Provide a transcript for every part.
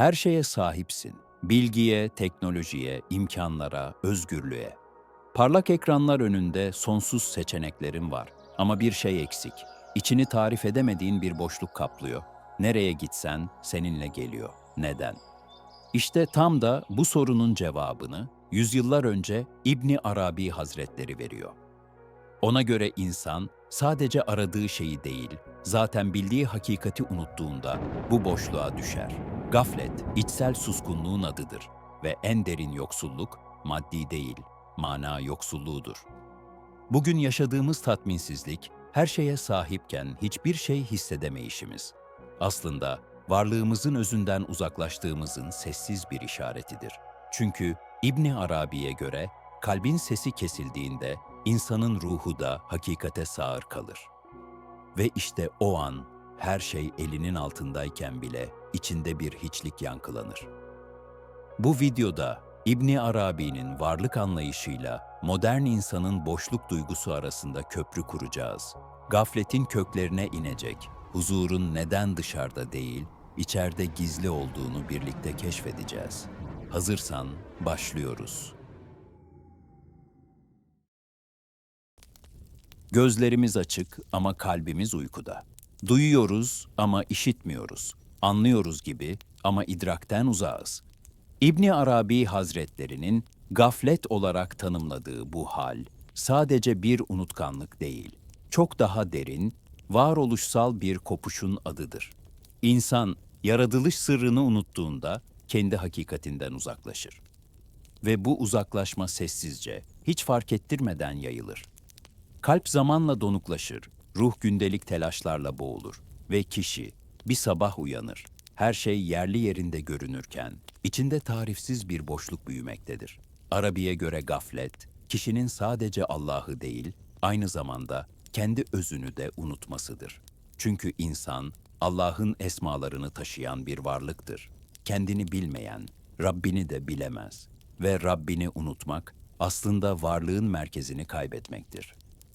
Her şeye sahipsin. Bilgiye, teknolojiye, imkanlara, özgürlüğe. Parlak ekranlar önünde sonsuz seçeneklerin var. Ama bir şey eksik. İçini tarif edemediğin bir boşluk kaplıyor. Nereye gitsen seninle geliyor. Neden? İşte tam da bu sorunun cevabını yüzyıllar önce İbni Arabi Hazretleri veriyor. Ona göre insan sadece aradığı şeyi değil, zaten bildiği hakikati unuttuğunda bu boşluğa düşer. Gaflet, içsel suskunluğun adıdır ve en derin yoksulluk maddi değil, mana yoksulluğudur. Bugün yaşadığımız tatminsizlik, her şeye sahipken hiçbir şey hissedemeyişimiz. Aslında varlığımızın özünden uzaklaştığımızın sessiz bir işaretidir. Çünkü İbni Arabi'ye göre kalbin sesi kesildiğinde insanın ruhu da hakikate sağır kalır. Ve işte o an her şey elinin altındayken bile içinde bir hiçlik yankılanır. Bu videoda İbni Arabi'nin varlık anlayışıyla modern insanın boşluk duygusu arasında köprü kuracağız. Gafletin köklerine inecek, huzurun neden dışarıda değil, içeride gizli olduğunu birlikte keşfedeceğiz. Hazırsan başlıyoruz. Gözlerimiz açık ama kalbimiz uykuda. Duyuyoruz ama işitmiyoruz. Anlıyoruz gibi ama idrakten uzağız. İbni Arabi Hazretlerinin gaflet olarak tanımladığı bu hal sadece bir unutkanlık değil, çok daha derin, varoluşsal bir kopuşun adıdır. İnsan yaratılış sırrını unuttuğunda kendi hakikatinden uzaklaşır. Ve bu uzaklaşma sessizce, hiç fark ettirmeden yayılır. Kalp zamanla donuklaşır, ruh gündelik telaşlarla boğulur ve kişi bir sabah uyanır. Her şey yerli yerinde görünürken içinde tarifsiz bir boşluk büyümektedir. Arabiye göre gaflet, kişinin sadece Allah'ı değil, aynı zamanda kendi özünü de unutmasıdır. Çünkü insan Allah'ın esmalarını taşıyan bir varlıktır. Kendini bilmeyen, Rabbini de bilemez ve Rabbini unutmak aslında varlığın merkezini kaybetmektir.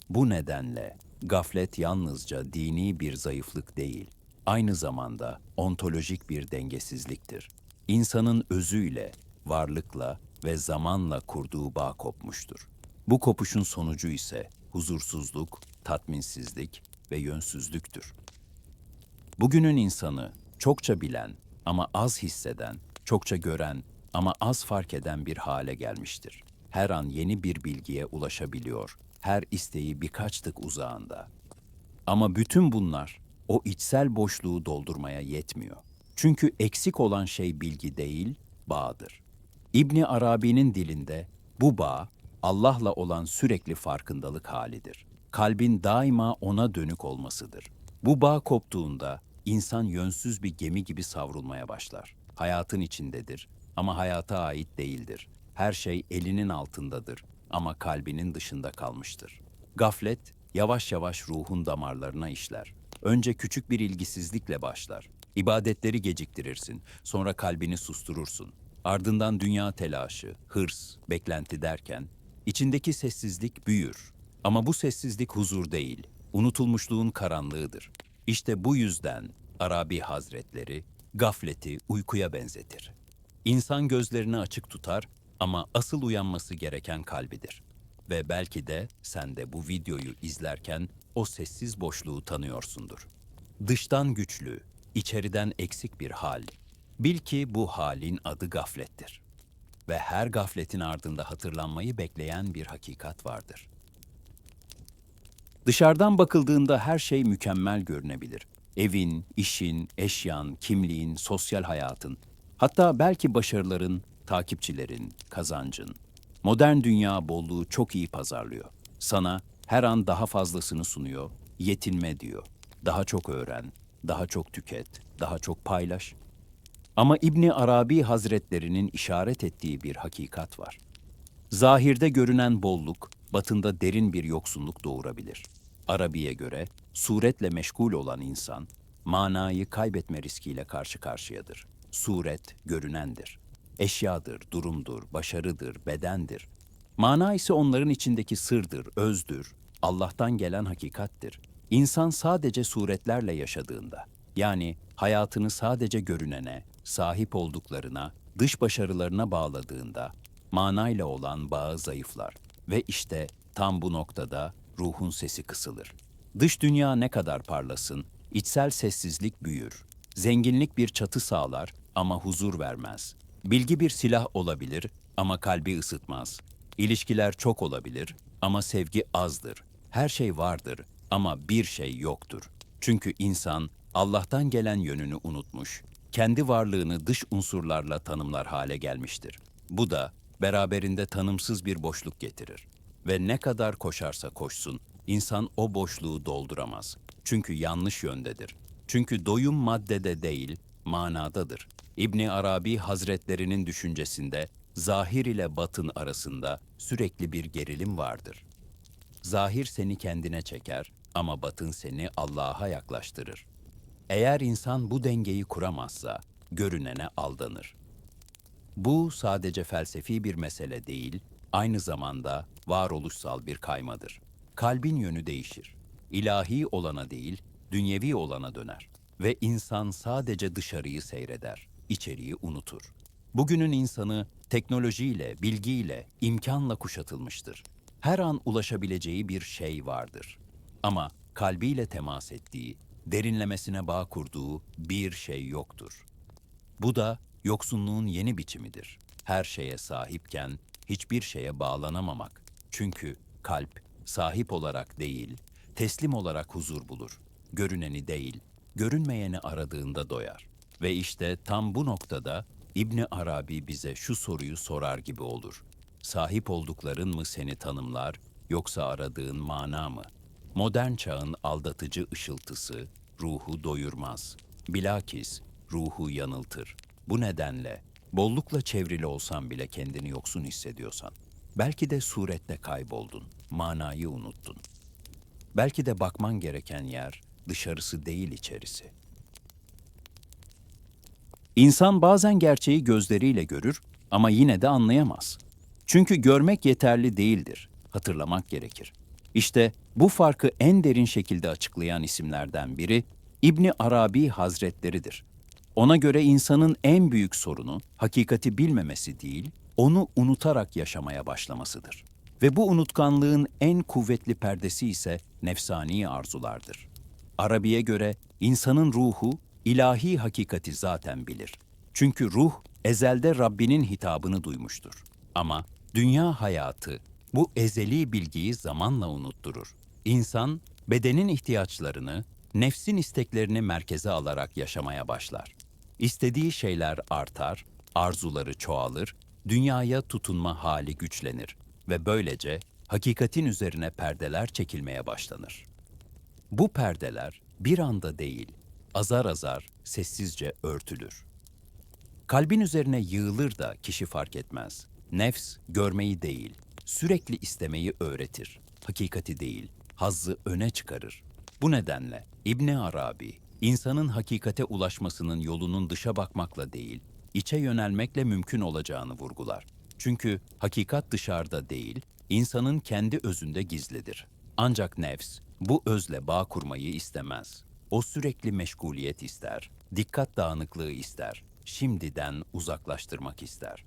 Bu nedenle gaflet yalnızca dini bir zayıflık değil, aynı zamanda ontolojik bir dengesizliktir. İnsanın özüyle, varlıkla ve zamanla kurduğu bağ kopmuştur. Bu kopuşun sonucu ise huzursuzluk, tatminsizlik ve yönsüzlüktür. Bugünün insanı çokça bilen ama az hisseden, çokça gören ama az fark eden bir hale gelmiştir. Her an yeni bir bilgiye ulaşabiliyor, her isteği birkaç tık uzağında. Ama bütün bunlar o içsel boşluğu doldurmaya yetmiyor. Çünkü eksik olan şey bilgi değil, bağdır. İbni Arabi'nin dilinde bu bağ Allah'la olan sürekli farkındalık halidir. Kalbin daima ona dönük olmasıdır. Bu bağ koptuğunda insan yönsüz bir gemi gibi savrulmaya başlar. Hayatın içindedir ama hayata ait değildir. Her şey elinin altındadır ama kalbinin dışında kalmıştır. Gaflet yavaş yavaş ruhun damarlarına işler. Önce küçük bir ilgisizlikle başlar. İbadetleri geciktirirsin, sonra kalbini susturursun. Ardından dünya telaşı, hırs, beklenti derken içindeki sessizlik büyür. Ama bu sessizlik huzur değil, unutulmuşluğun karanlığıdır. İşte bu yüzden Arabi Hazretleri gafleti uykuya benzetir. İnsan gözlerini açık tutar ama asıl uyanması gereken kalbidir. Ve belki de sen de bu videoyu izlerken o sessiz boşluğu tanıyorsundur. Dıştan güçlü, içeriden eksik bir hal. Bil ki bu halin adı gaflettir. Ve her gafletin ardında hatırlanmayı bekleyen bir hakikat vardır. Dışarıdan bakıldığında her şey mükemmel görünebilir. Evin, işin, eşyan, kimliğin, sosyal hayatın, hatta belki başarıların, takipçilerin, kazancın. Modern dünya bolluğu çok iyi pazarlıyor. Sana her an daha fazlasını sunuyor, yetinme diyor. Daha çok öğren, daha çok tüket, daha çok paylaş. Ama İbni Arabi Hazretlerinin işaret ettiği bir hakikat var. Zahirde görünen bolluk, batında derin bir yoksunluk doğurabilir. Arabiye göre suretle meşgul olan insan, manayı kaybetme riskiyle karşı karşıyadır. Suret görünendir. Eşyadır, durumdur, başarıdır, bedendir. Mana ise onların içindeki sırdır, özdür, Allah'tan gelen hakikattir. İnsan sadece suretlerle yaşadığında, yani hayatını sadece görünene, sahip olduklarına, dış başarılarına bağladığında manayla olan bağı zayıflar ve işte tam bu noktada ruhun sesi kısılır. Dış dünya ne kadar parlasın, içsel sessizlik büyür. Zenginlik bir çatı sağlar ama huzur vermez. Bilgi bir silah olabilir ama kalbi ısıtmaz. İlişkiler çok olabilir ama sevgi azdır. Her şey vardır ama bir şey yoktur. Çünkü insan Allah'tan gelen yönünü unutmuş, kendi varlığını dış unsurlarla tanımlar hale gelmiştir. Bu da beraberinde tanımsız bir boşluk getirir. Ve ne kadar koşarsa koşsun, insan o boşluğu dolduramaz. Çünkü yanlış yöndedir. Çünkü doyum maddede değil, manadadır. İbni Arabi Hazretlerinin düşüncesinde zahir ile batın arasında sürekli bir gerilim vardır. Zahir seni kendine çeker ama batın seni Allah'a yaklaştırır. Eğer insan bu dengeyi kuramazsa görünene aldanır. Bu sadece felsefi bir mesele değil, aynı zamanda varoluşsal bir kaymadır. Kalbin yönü değişir. İlahi olana değil, dünyevi olana döner ve insan sadece dışarıyı seyreder, içeriği unutur. Bugünün insanı teknolojiyle, bilgiyle, imkanla kuşatılmıştır. Her an ulaşabileceği bir şey vardır. Ama kalbiyle temas ettiği, derinlemesine bağ kurduğu bir şey yoktur. Bu da yoksunluğun yeni biçimidir. Her şeye sahipken hiçbir şeye bağlanamamak. Çünkü kalp sahip olarak değil, teslim olarak huzur bulur. Görüneni değil, görünmeyeni aradığında doyar. Ve işte tam bu noktada İbni Arabi bize şu soruyu sorar gibi olur. Sahip oldukların mı seni tanımlar yoksa aradığın mana mı? Modern çağın aldatıcı ışıltısı ruhu doyurmaz. Bilakis ruhu yanıltır. Bu nedenle bollukla çevrili olsan bile kendini yoksun hissediyorsan, belki de surette kayboldun, manayı unuttun. Belki de bakman gereken yer dışarısı değil içerisi. İnsan bazen gerçeği gözleriyle görür ama yine de anlayamaz. Çünkü görmek yeterli değildir, hatırlamak gerekir. İşte bu farkı en derin şekilde açıklayan isimlerden biri İbni Arabi Hazretleridir. Ona göre insanın en büyük sorunu hakikati bilmemesi değil, onu unutarak yaşamaya başlamasıdır. Ve bu unutkanlığın en kuvvetli perdesi ise nefsani arzulardır. Arabi'ye göre insanın ruhu ilahi hakikati zaten bilir. Çünkü ruh ezelde Rabbinin hitabını duymuştur. Ama dünya hayatı bu ezeli bilgiyi zamanla unutturur. İnsan bedenin ihtiyaçlarını, nefsin isteklerini merkeze alarak yaşamaya başlar. İstediği şeyler artar, arzuları çoğalır, dünyaya tutunma hali güçlenir ve böylece hakikatin üzerine perdeler çekilmeye başlanır. Bu perdeler bir anda değil, azar azar, sessizce örtülür. Kalbin üzerine yığılır da kişi fark etmez. Nefs görmeyi değil, sürekli istemeyi öğretir. Hakikati değil, hazzı öne çıkarır. Bu nedenle İbni Arabi, insanın hakikate ulaşmasının yolunun dışa bakmakla değil, içe yönelmekle mümkün olacağını vurgular. Çünkü hakikat dışarıda değil, insanın kendi özünde gizlidir. Ancak nefs bu özle bağ kurmayı istemez. O sürekli meşguliyet ister, dikkat dağınıklığı ister, şimdiden uzaklaştırmak ister.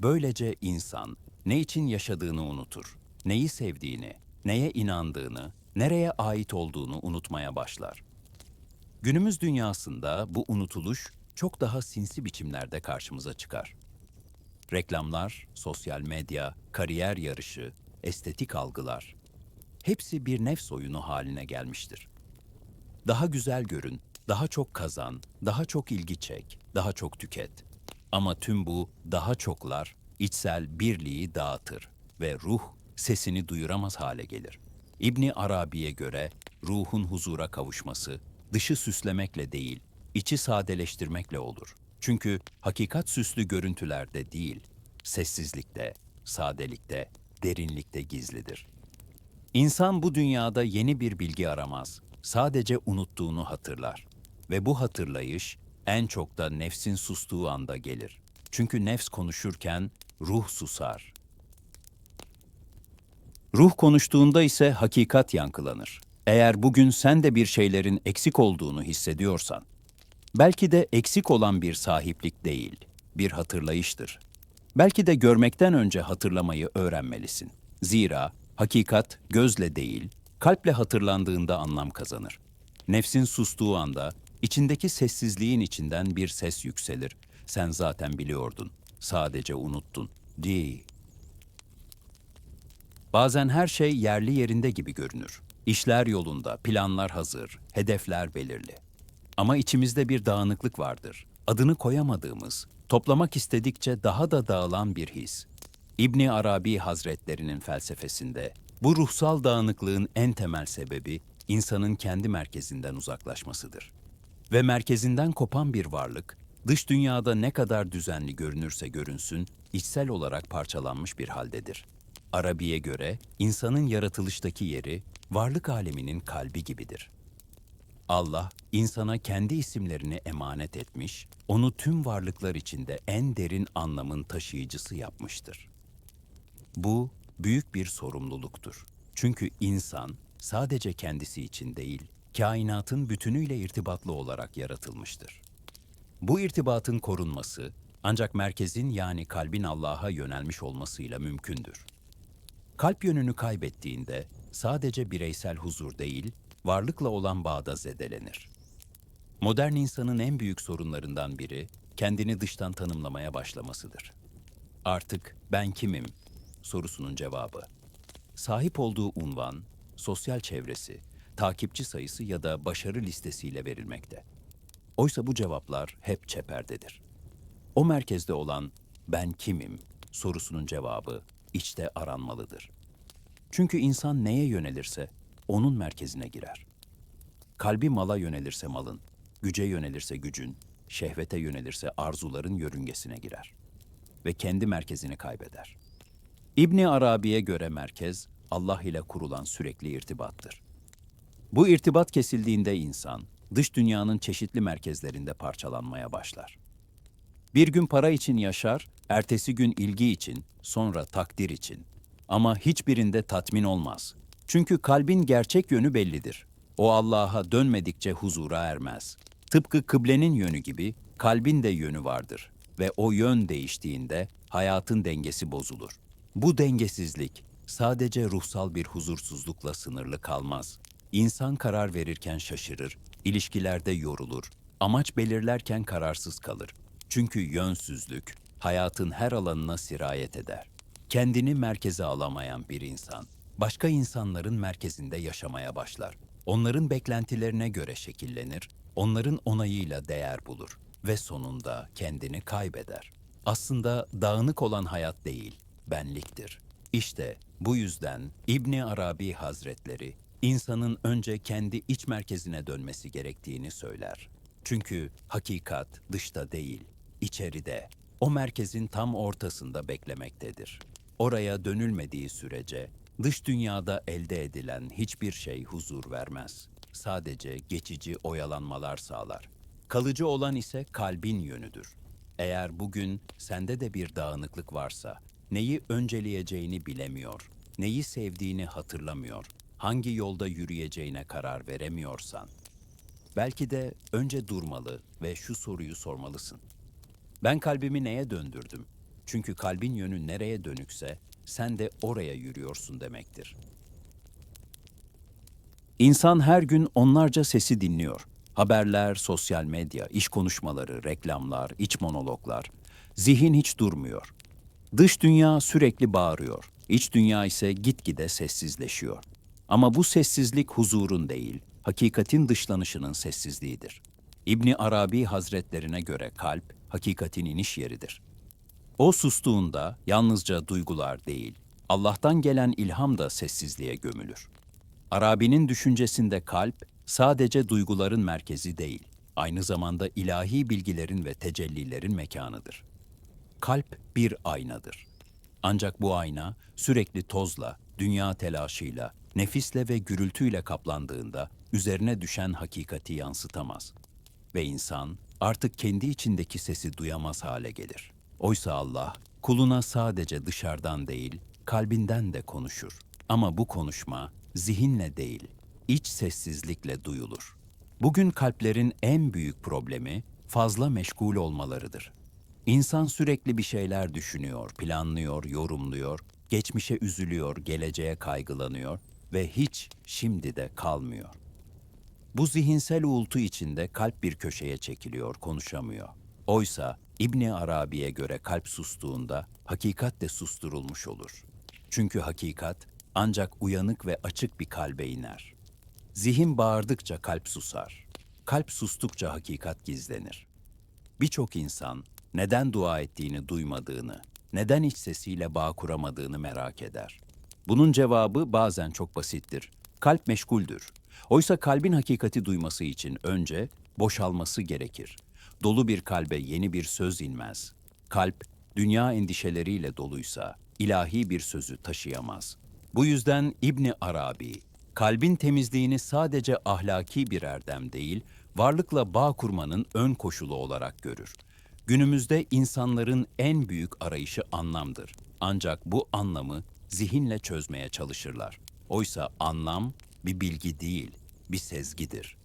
Böylece insan ne için yaşadığını unutur, neyi sevdiğini, neye inandığını, nereye ait olduğunu unutmaya başlar. Günümüz dünyasında bu unutuluş çok daha sinsi biçimlerde karşımıza çıkar. Reklamlar, sosyal medya, kariyer yarışı, estetik algılar hepsi bir nefs oyunu haline gelmiştir. Daha güzel görün, daha çok kazan, daha çok ilgi çek, daha çok tüket. Ama tüm bu daha çoklar içsel birliği dağıtır ve ruh sesini duyuramaz hale gelir. İbni Arabi'ye göre ruhun huzura kavuşması dışı süslemekle değil, içi sadeleştirmekle olur. Çünkü hakikat süslü görüntülerde değil, sessizlikte, sadelikte, derinlikte gizlidir. İnsan bu dünyada yeni bir bilgi aramaz, sadece unuttuğunu hatırlar. Ve bu hatırlayış en çok da nefsin sustuğu anda gelir. Çünkü nefs konuşurken ruh susar. Ruh konuştuğunda ise hakikat yankılanır. Eğer bugün sen de bir şeylerin eksik olduğunu hissediyorsan, Belki de eksik olan bir sahiplik değil, bir hatırlayıştır. Belki de görmekten önce hatırlamayı öğrenmelisin. Zira hakikat gözle değil, kalple hatırlandığında anlam kazanır. Nefsin sustuğu anda içindeki sessizliğin içinden bir ses yükselir. Sen zaten biliyordun, sadece unuttun. Di. Bazen her şey yerli yerinde gibi görünür. İşler yolunda, planlar hazır, hedefler belirli. Ama içimizde bir dağınıklık vardır. Adını koyamadığımız, toplamak istedikçe daha da dağılan bir his. İbni Arabi Hazretlerinin felsefesinde bu ruhsal dağınıklığın en temel sebebi insanın kendi merkezinden uzaklaşmasıdır. Ve merkezinden kopan bir varlık, dış dünyada ne kadar düzenli görünürse görünsün, içsel olarak parçalanmış bir haldedir. Arabi'ye göre insanın yaratılıştaki yeri varlık aleminin kalbi gibidir. Allah insana kendi isimlerini emanet etmiş, onu tüm varlıklar içinde en derin anlamın taşıyıcısı yapmıştır. Bu büyük bir sorumluluktur. Çünkü insan sadece kendisi için değil, kainatın bütünüyle irtibatlı olarak yaratılmıştır. Bu irtibatın korunması ancak merkezin yani kalbin Allah'a yönelmiş olmasıyla mümkündür. Kalp yönünü kaybettiğinde sadece bireysel huzur değil, varlıkla olan bağda zedelenir. Modern insanın en büyük sorunlarından biri kendini dıştan tanımlamaya başlamasıdır. Artık ben kimim sorusunun cevabı. Sahip olduğu unvan, sosyal çevresi, takipçi sayısı ya da başarı listesiyle verilmekte. Oysa bu cevaplar hep çeperdedir. O merkezde olan ben kimim sorusunun cevabı içte aranmalıdır. Çünkü insan neye yönelirse onun merkezine girer. Kalbi mala yönelirse malın, güce yönelirse gücün, şehvete yönelirse arzuların yörüngesine girer ve kendi merkezini kaybeder. İbni Arabi'ye göre merkez Allah ile kurulan sürekli irtibattır. Bu irtibat kesildiğinde insan dış dünyanın çeşitli merkezlerinde parçalanmaya başlar. Bir gün para için yaşar, ertesi gün ilgi için, sonra takdir için. Ama hiçbirinde tatmin olmaz. Çünkü kalbin gerçek yönü bellidir. O Allah'a dönmedikçe huzura ermez. Tıpkı kıblenin yönü gibi kalbin de yönü vardır ve o yön değiştiğinde hayatın dengesi bozulur. Bu dengesizlik sadece ruhsal bir huzursuzlukla sınırlı kalmaz. İnsan karar verirken şaşırır, ilişkilerde yorulur, amaç belirlerken kararsız kalır. Çünkü yönsüzlük hayatın her alanına sirayet eder. Kendini merkeze alamayan bir insan, başka insanların merkezinde yaşamaya başlar. Onların beklentilerine göre şekillenir, onların onayıyla değer bulur ve sonunda kendini kaybeder. Aslında dağınık olan hayat değil, benliktir. İşte bu yüzden İbni Arabi Hazretleri insanın önce kendi iç merkezine dönmesi gerektiğini söyler. Çünkü hakikat dışta değil, içeride, o merkezin tam ortasında beklemektedir. Oraya dönülmediği sürece dış dünyada elde edilen hiçbir şey huzur vermez. Sadece geçici oyalanmalar sağlar. Kalıcı olan ise kalbin yönüdür. Eğer bugün sende de bir dağınıklık varsa, neyi önceleyeceğini bilemiyor, neyi sevdiğini hatırlamıyor, hangi yolda yürüyeceğine karar veremiyorsan, belki de önce durmalı ve şu soruyu sormalısın. Ben kalbimi neye döndürdüm? Çünkü kalbin yönü nereye dönükse sen de oraya yürüyorsun demektir. İnsan her gün onlarca sesi dinliyor. Haberler, sosyal medya, iş konuşmaları, reklamlar, iç monologlar. Zihin hiç durmuyor. Dış dünya sürekli bağırıyor. İç dünya ise gitgide sessizleşiyor. Ama bu sessizlik huzurun değil, hakikatin dışlanışının sessizliğidir. İbni Arabi Hazretlerine göre kalp, hakikatin iniş yeridir. O sustuğunda yalnızca duygular değil, Allah'tan gelen ilham da sessizliğe gömülür. Arabi'nin düşüncesinde kalp sadece duyguların merkezi değil, aynı zamanda ilahi bilgilerin ve tecellilerin mekanıdır. Kalp bir aynadır. Ancak bu ayna sürekli tozla, dünya telaşıyla, nefisle ve gürültüyle kaplandığında üzerine düşen hakikati yansıtamaz. Ve insan artık kendi içindeki sesi duyamaz hale gelir. Oysa Allah kuluna sadece dışarıdan değil, kalbinden de konuşur. Ama bu konuşma zihinle değil, iç sessizlikle duyulur. Bugün kalplerin en büyük problemi fazla meşgul olmalarıdır. İnsan sürekli bir şeyler düşünüyor, planlıyor, yorumluyor, geçmişe üzülüyor, geleceğe kaygılanıyor ve hiç şimdi de kalmıyor. Bu zihinsel uğultu içinde kalp bir köşeye çekiliyor, konuşamıyor. Oysa İbni Arabi'ye göre kalp sustuğunda hakikat de susturulmuş olur. Çünkü hakikat ancak uyanık ve açık bir kalbe iner. Zihin bağırdıkça kalp susar. Kalp sustukça hakikat gizlenir. Birçok insan neden dua ettiğini duymadığını, neden iç sesiyle bağ kuramadığını merak eder. Bunun cevabı bazen çok basittir. Kalp meşguldür. Oysa kalbin hakikati duyması için önce boşalması gerekir. Dolu bir kalbe yeni bir söz inmez. Kalp dünya endişeleriyle doluysa ilahi bir sözü taşıyamaz. Bu yüzden İbni Arabi, kalbin temizliğini sadece ahlaki bir erdem değil, varlıkla bağ kurmanın ön koşulu olarak görür. Günümüzde insanların en büyük arayışı anlamdır. Ancak bu anlamı zihinle çözmeye çalışırlar. Oysa anlam bir bilgi değil, bir sezgidir.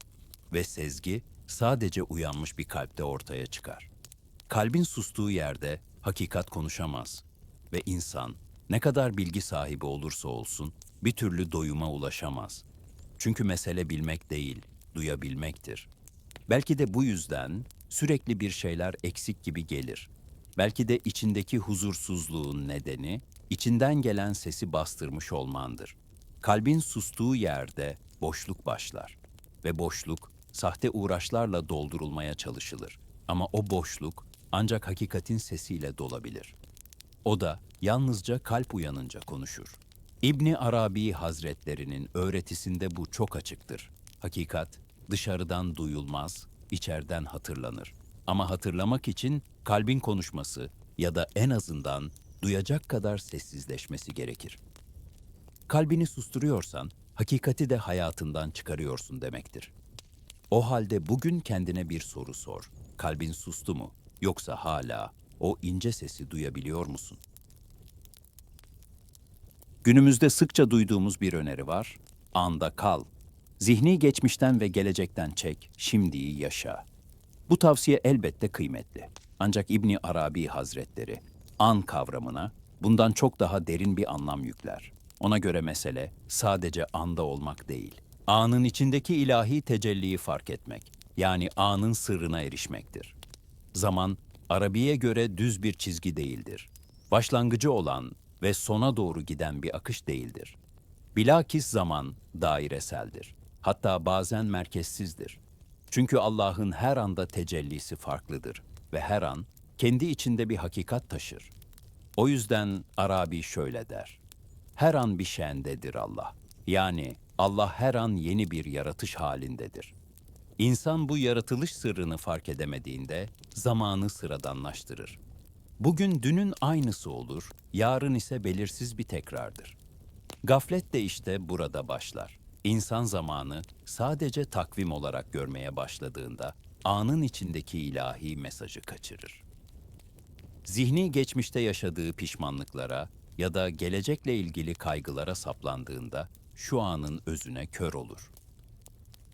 Ve sezgi sadece uyanmış bir kalpte ortaya çıkar. Kalbin sustuğu yerde hakikat konuşamaz ve insan ne kadar bilgi sahibi olursa olsun bir türlü doyuma ulaşamaz. Çünkü mesele bilmek değil, duyabilmektir. Belki de bu yüzden sürekli bir şeyler eksik gibi gelir. Belki de içindeki huzursuzluğun nedeni içinden gelen sesi bastırmış olmandır. Kalbin sustuğu yerde boşluk başlar ve boşluk sahte uğraşlarla doldurulmaya çalışılır. Ama o boşluk ancak hakikatin sesiyle dolabilir. O da yalnızca kalp uyanınca konuşur. İbni Arabi Hazretlerinin öğretisinde bu çok açıktır. Hakikat dışarıdan duyulmaz, içeriden hatırlanır. Ama hatırlamak için kalbin konuşması ya da en azından duyacak kadar sessizleşmesi gerekir. Kalbini susturuyorsan hakikati de hayatından çıkarıyorsun demektir. O halde bugün kendine bir soru sor. Kalbin sustu mu? Yoksa hala o ince sesi duyabiliyor musun? Günümüzde sıkça duyduğumuz bir öneri var. Anda kal. Zihni geçmişten ve gelecekten çek, şimdiyi yaşa. Bu tavsiye elbette kıymetli. Ancak İbni Arabi Hazretleri an kavramına bundan çok daha derin bir anlam yükler. Ona göre mesele sadece anda olmak değil. Anın içindeki ilahi tecelliyi fark etmek, yani anın sırrına erişmektir. Zaman, Arabi'ye göre düz bir çizgi değildir. Başlangıcı olan ve sona doğru giden bir akış değildir. Bilakis zaman daireseldir. Hatta bazen merkezsizdir. Çünkü Allah'ın her anda tecellisi farklıdır ve her an kendi içinde bir hakikat taşır. O yüzden Arabi şöyle der. Her an bir şendedir Allah. Yani Allah her an yeni bir yaratış halindedir. İnsan bu yaratılış sırrını fark edemediğinde zamanı sıradanlaştırır. Bugün dünün aynısı olur, yarın ise belirsiz bir tekrardır. Gaflet de işte burada başlar. İnsan zamanı sadece takvim olarak görmeye başladığında anın içindeki ilahi mesajı kaçırır. Zihni geçmişte yaşadığı pişmanlıklara ya da gelecekle ilgili kaygılara saplandığında şu anın özüne kör olur.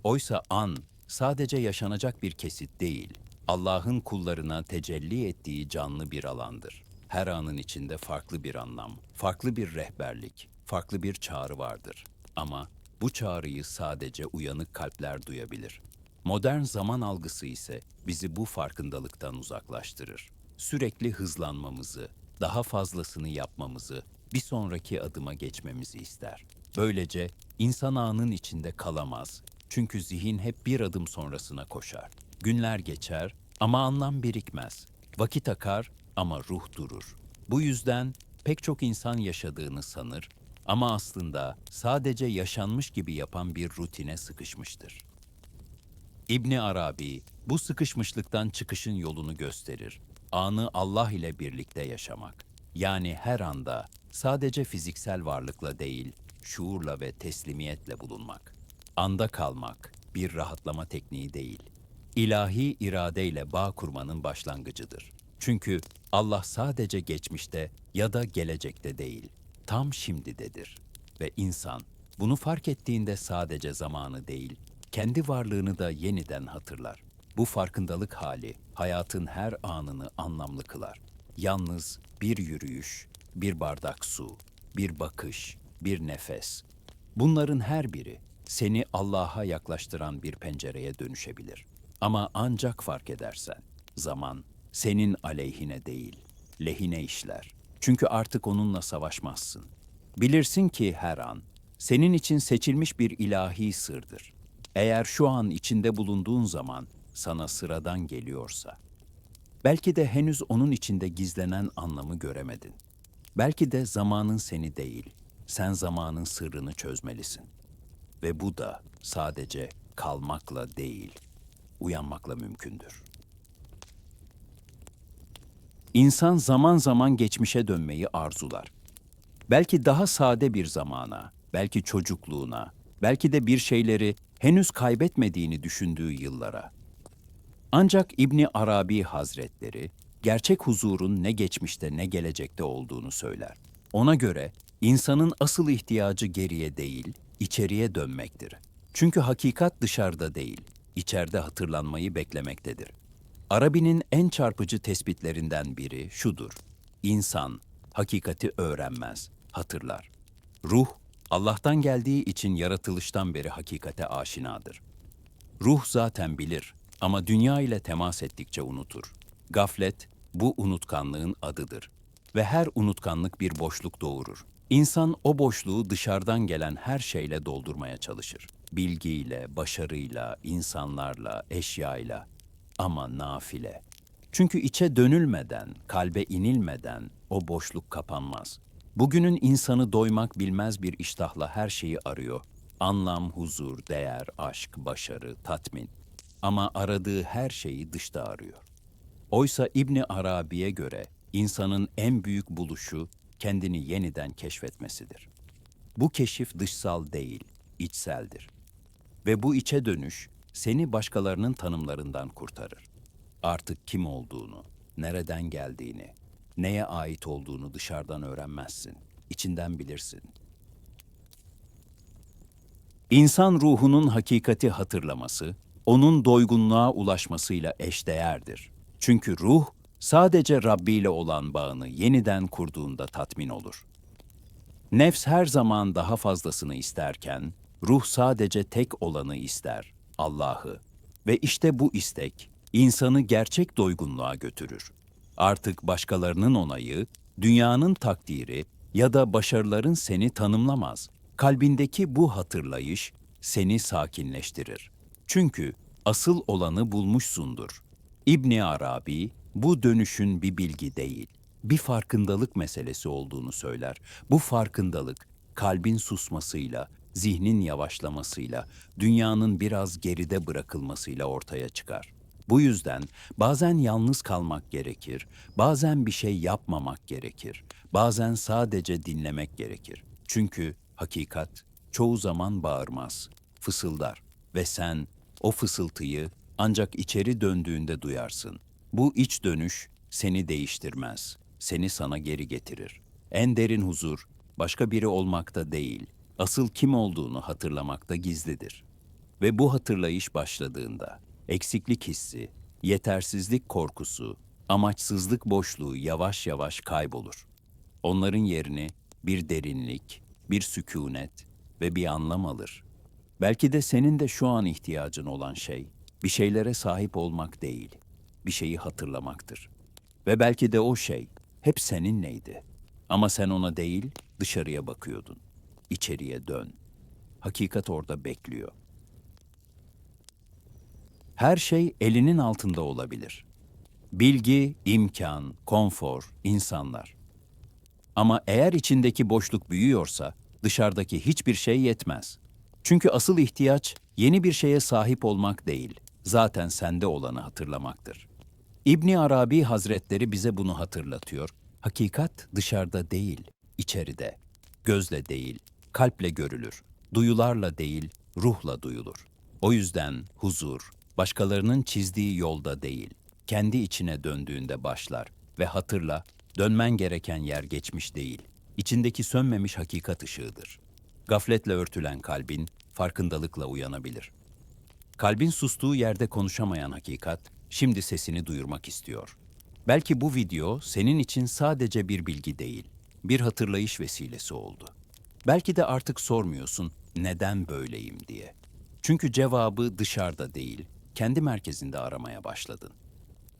Oysa an sadece yaşanacak bir kesit değil, Allah'ın kullarına tecelli ettiği canlı bir alandır. Her anın içinde farklı bir anlam, farklı bir rehberlik, farklı bir çağrı vardır. Ama bu çağrıyı sadece uyanık kalpler duyabilir. Modern zaman algısı ise bizi bu farkındalıktan uzaklaştırır. Sürekli hızlanmamızı, daha fazlasını yapmamızı, bir sonraki adıma geçmemizi ister. Böylece insan anın içinde kalamaz. Çünkü zihin hep bir adım sonrasına koşar. Günler geçer ama anlam birikmez. Vakit akar ama ruh durur. Bu yüzden pek çok insan yaşadığını sanır ama aslında sadece yaşanmış gibi yapan bir rutine sıkışmıştır. İbni Arabi bu sıkışmışlıktan çıkışın yolunu gösterir. Anı Allah ile birlikte yaşamak. Yani her anda sadece fiziksel varlıkla değil, şuurla ve teslimiyetle bulunmak. Anda kalmak bir rahatlama tekniği değil. İlahi iradeyle bağ kurmanın başlangıcıdır. Çünkü Allah sadece geçmişte ya da gelecekte değil, tam şimdidedir. Ve insan bunu fark ettiğinde sadece zamanı değil, kendi varlığını da yeniden hatırlar. Bu farkındalık hali hayatın her anını anlamlı kılar. Yalnız bir yürüyüş, bir bardak su, bir bakış, bir nefes. Bunların her biri seni Allah'a yaklaştıran bir pencereye dönüşebilir. Ama ancak fark edersen zaman senin aleyhine değil, lehine işler. Çünkü artık onunla savaşmazsın. Bilirsin ki her an senin için seçilmiş bir ilahi sırdır. Eğer şu an içinde bulunduğun zaman sana sıradan geliyorsa. Belki de henüz onun içinde gizlenen anlamı göremedin. Belki de zamanın seni değil, sen zamanın sırrını çözmelisin. Ve bu da sadece kalmakla değil, uyanmakla mümkündür. İnsan zaman zaman geçmişe dönmeyi arzular. Belki daha sade bir zamana, belki çocukluğuna, belki de bir şeyleri henüz kaybetmediğini düşündüğü yıllara. Ancak İbni Arabi Hazretleri gerçek huzurun ne geçmişte ne gelecekte olduğunu söyler. Ona göre insanın asıl ihtiyacı geriye değil, içeriye dönmektir. Çünkü hakikat dışarıda değil, içeride hatırlanmayı beklemektedir. Arabi'nin en çarpıcı tespitlerinden biri şudur. İnsan hakikati öğrenmez, hatırlar. Ruh, Allah'tan geldiği için yaratılıştan beri hakikate aşinadır. Ruh zaten bilir ama dünya ile temas ettikçe unutur. Gaflet, bu unutkanlığın adıdır. Ve her unutkanlık bir boşluk doğurur. İnsan o boşluğu dışarıdan gelen her şeyle doldurmaya çalışır. Bilgiyle, başarıyla, insanlarla, eşyayla ama nafile. Çünkü içe dönülmeden, kalbe inilmeden o boşluk kapanmaz. Bugünün insanı doymak bilmez bir iştahla her şeyi arıyor. Anlam, huzur, değer, aşk, başarı, tatmin. Ama aradığı her şeyi dışta arıyor. Oysa İbni Arabi'ye göre insanın en büyük buluşu kendini yeniden keşfetmesidir. Bu keşif dışsal değil, içseldir. Ve bu içe dönüş seni başkalarının tanımlarından kurtarır. Artık kim olduğunu, nereden geldiğini, neye ait olduğunu dışarıdan öğrenmezsin, içinden bilirsin. İnsan ruhunun hakikati hatırlaması, onun doygunluğa ulaşmasıyla eşdeğerdir. Çünkü ruh, sadece Rabbi ile olan bağını yeniden kurduğunda tatmin olur. Nefs her zaman daha fazlasını isterken, ruh sadece tek olanı ister, Allah'ı. Ve işte bu istek, insanı gerçek doygunluğa götürür. Artık başkalarının onayı, dünyanın takdiri ya da başarıların seni tanımlamaz. Kalbindeki bu hatırlayış seni sakinleştirir. Çünkü asıl olanı bulmuşsundur. İbni Arabi bu dönüşün bir bilgi değil, bir farkındalık meselesi olduğunu söyler. Bu farkındalık kalbin susmasıyla, zihnin yavaşlamasıyla, dünyanın biraz geride bırakılmasıyla ortaya çıkar. Bu yüzden bazen yalnız kalmak gerekir, bazen bir şey yapmamak gerekir, bazen sadece dinlemek gerekir. Çünkü hakikat çoğu zaman bağırmaz, fısıldar ve sen o fısıltıyı ancak içeri döndüğünde duyarsın. Bu iç dönüş seni değiştirmez, seni sana geri getirir. En derin huzur başka biri olmakta değil, asıl kim olduğunu hatırlamakta gizlidir. Ve bu hatırlayış başladığında eksiklik hissi, yetersizlik korkusu, amaçsızlık boşluğu yavaş yavaş kaybolur. Onların yerini bir derinlik, bir sükunet ve bir anlam alır. Belki de senin de şu an ihtiyacın olan şey bir şeylere sahip olmak değil, bir şeyi hatırlamaktır. Ve belki de o şey hep seninleydi. Ama sen ona değil, dışarıya bakıyordun. İçeriye dön. Hakikat orada bekliyor. Her şey elinin altında olabilir. Bilgi, imkan, konfor, insanlar. Ama eğer içindeki boşluk büyüyorsa dışarıdaki hiçbir şey yetmez. Çünkü asıl ihtiyaç yeni bir şeye sahip olmak değil, zaten sende olanı hatırlamaktır. İbni Arabi Hazretleri bize bunu hatırlatıyor. Hakikat dışarıda değil, içeride. Gözle değil, kalple görülür. Duyularla değil, ruhla duyulur. O yüzden huzur, başkalarının çizdiği yolda değil, kendi içine döndüğünde başlar ve hatırla, dönmen gereken yer geçmiş değil, içindeki sönmemiş hakikat ışığıdır. Gafletle örtülen kalbin farkındalıkla uyanabilir. Kalbin sustuğu yerde konuşamayan hakikat, şimdi sesini duyurmak istiyor. Belki bu video senin için sadece bir bilgi değil, bir hatırlayış vesilesi oldu. Belki de artık sormuyorsun neden böyleyim diye. Çünkü cevabı dışarıda değil, kendi merkezinde aramaya başladın.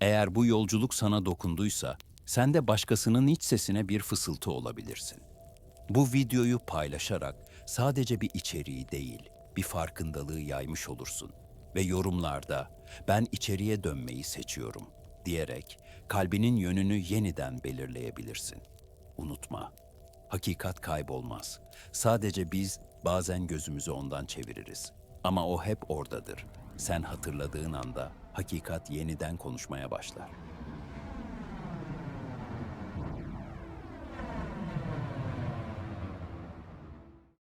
Eğer bu yolculuk sana dokunduysa, sen de başkasının iç sesine bir fısıltı olabilirsin. Bu videoyu paylaşarak sadece bir içeriği değil, bir farkındalığı yaymış olursun ve yorumlarda ben içeriye dönmeyi seçiyorum diyerek kalbinin yönünü yeniden belirleyebilirsin. Unutma, hakikat kaybolmaz. Sadece biz bazen gözümüzü ondan çeviririz. Ama o hep oradadır. Sen hatırladığın anda hakikat yeniden konuşmaya başlar.